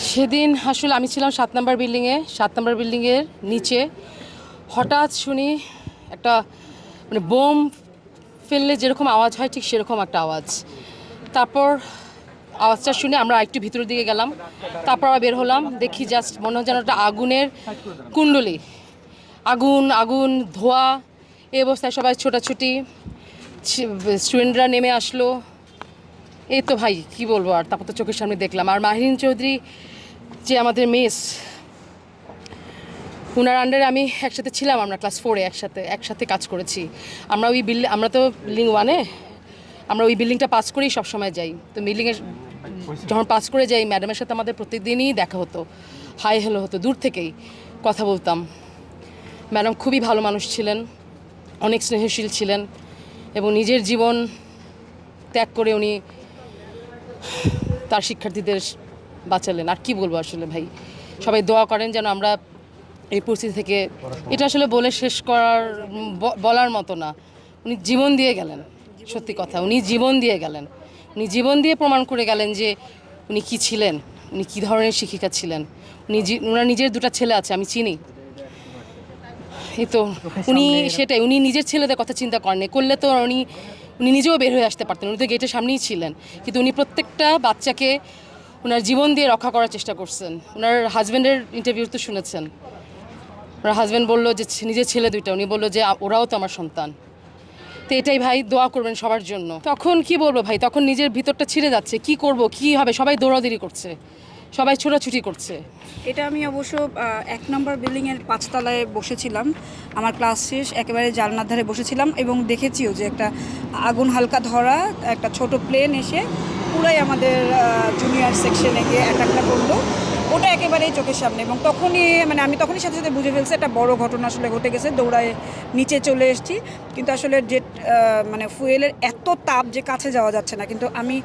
সেদিন আসলে আমি ছিলাম সাত নম্বর বিল্ডিংয়ে সাত নম্বর বিল্ডিংয়ের নিচে। হঠাৎ শুনি একটা মানে বোম ফেললে যেরকম আওয়াজ হয় ঠিক সেরকম একটা আওয়াজ। তারপর আওয়াজটা শুনে আমরা একটু ভিতরের দিকে গেলাম। তারপর আবার বের হলাম, দেখি জাস্ট মনে হয় যেন একটা আগুনের কুণ্ডলি। আগুন আগুন, ধোয়া, এই অবস্থায় সবাই ছোটাছুটি। স্টুডেন্টরা নেমে আসলো। এই তো ভাই, কি বলব আর? তারপর তো চোখের সামনে দেখলাম। আর মাহিন চৌধুরী যে আমাদের মেস উনার আন্ডারে আমি একসাথে ছিলাম আমরা ক্লাস ফোরে একসাথে একসাথে কাজ করেছি। আমরা ওই বিল্ডিং আমরা তো বিল্ডিং ওয়ানে আমরা ওই বিল্ডিংটা পাস করেই সবসময় যাই। তো বিল্ডিংয়ে যখন পাস করে যাই ম্যাডামের সাথে আমাদের প্রত্যেকদিনই দেখা হতো। হাই হ্যালো হতো, দূর থেকেই কথা বলতাম। ম্যাডাম খুবই ভালো মানুষ ছিলেন, অনেক স্নেহশীল ছিলেন এবং নিজের জীবন ত্যাগ করে উনি তার শিক্ষার্থীদের বাঁচালেন। আর কি বলব আসলে ভাই? সবাই দোয়া করেন যেন আমরা এই পরিস্থিতি থেকে এটা আসলে বলে শেষ করার বলার মতো না। উনি জীবন দিয়ে গেলেন সত্যি কথা। উনি জীবন দিয়ে গেলেন। উনি জীবন দিয়ে প্রমাণ করে গেলেন যে উনি কি ছিলেন উনি কী ধরনের শিক্ষিকা ছিলেন। উনি ওনার নিজের দুটো ছেলে আছে আমি চিনি। এই তো উনি সেটাই উনি নিজের ছেলেদের কথা চিন্তা করেননি করলে তো উনি উনি নিজেও বের হয়ে আসতে পারতেন, উনি তো গেটের সামনেই ছিলেন। কিন্তু উনি প্রত্যেকটা বাচ্চাকে ওনার জীবন দিয়ে রক্ষা করার চেষ্টা করছেন। ওনার হাজব্যান্ডের ইন্টারভিউ তো শুনেছেন। ওনার হাজব্যান্ড বলল যে নিজের ছেলে দুইটা। উনি বলল যে ওরাও তো আমার সন্তান। তো এটাই ভাই দোয়া করবেন সবার জন্য। তখন কি বলব ভাই? তখন নিজের ভিতরটা ছিঁড়ে যাচ্ছে। কি করব? কি হবে? সবাই দৌড়াদৌড়ি করছে। সবাই ছোটাছুটি করছে। এটা আমি অবশ্য এক নম্বর বিল্ডিংয়ের পাঁচতলায় বসেছিলাম। আমার ক্লাস শেষ একেবারে জালনার ধারে বসেছিলাম এবং দেখেছিও যে একটা আগুন হালকা ধরা একটা ছোট প্লেন এসে পুরাই আমাদের জুনিয়র সেকশনে গিয়ে অ্যাটাকটা করল। ওটা একেবারেই চোখের সামনে এবং তখনই মানে আমি তখনই সাথে সাথে বুঝে ফেলছি একটা বড় ঘটনা আসলে ঘটে গেছে দৌড়ায় নিচে চলে এসেছি। কিন্তু আসলে আহ, মানে ফুয়েলের এত তাপ যে কাছে যাওয়া যাচ্ছে না। কিন্তু আমি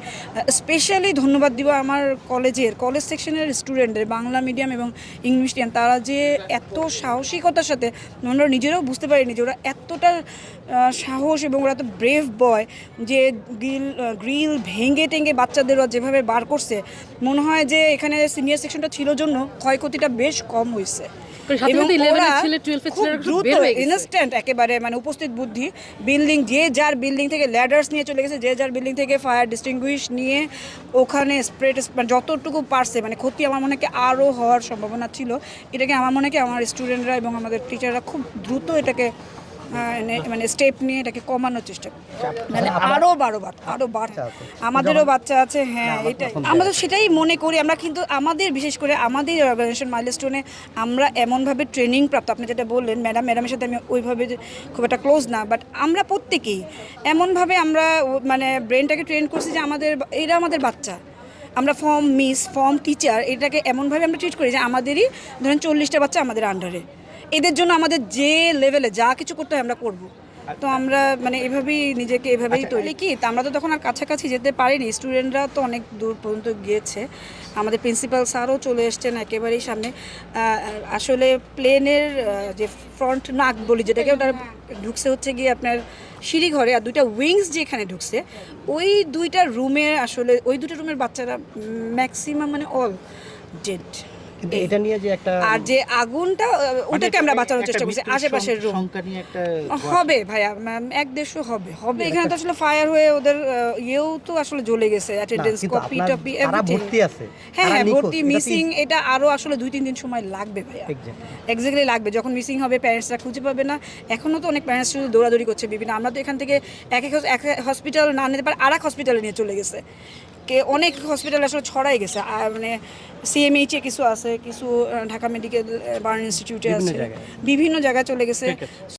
স্পেশালি ধন্যবাদ দিব আমার কলেজের, কলেজ সেকশনের স্টুডেন্টদের বাংলা মিডিয়াম এবং ইংলিশ মিডিয়াম তারা যে এত সাহসিকতার সাথে ওরা নিজেরাও বুঝতে পারিনি যে ওরা এতটা সাহস এবং ওরা তো ব্রেভ বয় যে গ্রিল গ্রিল ভেঙে টেঙ্গে বাচ্চাদের ওরা যেভাবে বার করছে, মনে হয় যে এখানে সিনিয়র সেকশনটা ছিল জন্য ক্ষয়ক্ষতিটা বেশ কম হয়েছে সাথে এবং সাথে 11 এর ওরা ছেলে, 12 এর খুব ছেলেরা দ্রুত বের গেছে। ইনস্ট্যান্ট একেবারে মানে উপস্থিত বুদ্ধি বিল্ডিং যে যার বিল্ডিং থেকে ল্যাডার্স নিয়ে চলে গেছে যে যার বিল্ডিং থেকে ফায়ার ডিস্টিংগুইশ নিয়ে ওখানে স্প্রে যতটুকু পারছে মানে ক্ষতি আমার মনে হয় কি আরও হওয়ার সম্ভাবনা ছিল এটাকে আমার মনে হয় আমার স্টুডেন্টরা এবং আমাদের টিচাররা খুব দ্রুত এটাকে মানে স্টেপ নিয়ে এটাকে কমানোর চেষ্টা করি। মানে আরও বারো বার আরও বার আমাদেরও বাচ্চা আছে হ্যাঁ এটাই। আমরা তো সেটাই মনে করি আমরা কিন্তু আমাদের বিশেষ করে আমাদের অর্গানাইজেশন মাইলস্টোনে আমরা এমনভাবে ট্রেনিং প্রাপ্ত। আপনি যেটা বললেন ম্যাডাম ম্যাডামের সাথে আমি ওইভাবে খুব একটা ক্লোজ না বাট আমরা প্রত্যেকেই এমনভাবে আমরা মানে ব্রেনটাকে ট্রেন করছি যে আমাদের এরা আমাদের বাচ্চা। আমরা ফর্ম মিস ফর্ম টিচার এটাকে এমনভাবে আমরা ট্রিট করি যে আমাদেরই ধরেন চল্লিশটা বাচ্চা আমাদের আন্ডারে এদের জন্য আমাদের যে লেভেলে যা কিছু করতে হয় আমরা করব। তো আমরা মানে এভাবেই নিজেকে এভাবেই তৈরি কি তা আমরা তো তখন আর কাছাকাছি যেতে পারিনি স্টুডেন্টরা তো অনেক দূর পর্যন্ত গিয়েছে। আমাদের প্রিন্সিপাল স্যারও চলে এসছেন একেবারেই সামনে। আসলে প্লেনের যে ফ্রন্ট নাক বলি যেটাকে ওটা ঢুকছে হচ্ছে গিয়ে আপনার সিঁড়ি ঘরে আর দুইটা উইংস যেখানে ঢুকছে ওই দুইটা রুমে আসলে ওই দুটো রুমের বাচ্চারা ম্যাক্সিমাম মানে অল ডেড কিন্তু এটা নিয়ে যে একটা আর যে আগুনটা আহ, ওটাকে আমরা বাঁচানোর চেষ্টা করছি আশেপাশের রুম। সংখ্যা নিয়ে একটা হবে ভাইয়া ম্যাম এক দেড়শো হবে হবে এখানে তো আসলে ফায়ার হয়ে ওদের ইয়েও তো আসলে জ্বলে গেছে অ্যাটেন্ডেন্স কপি টপি ভর্তি আছে, হ্যাঁ হ্যাঁ ভর্তি মিসিং এটা আরও আসলে দুই তিন দিন সময় লাগবে ভাইয়া. এক্স্যাক্টলি লাগবে যখন মিসিং হবে প্যারেন্টসরা খুঁজে পাবে না। এখনও তো অনেক প্যারেন্টস শুধু দৌড়াদৌড়ি করছে বিভিন্ন আমরা তো এখান থেকে এক এক এক হসপিটাল না নিতে পারে আর এক হসপিটালে নিয়ে চলে গেছে। কে অনেক হসপিটাল আসলে ছড়াই গেছে। মানে সিএমএইচে কিছু আছে কিছু ঢাকা মেডিকেল বার্ন ইনস্টিটিউটে আছে। বিভিন্ন জায়গায় চলে গেছে।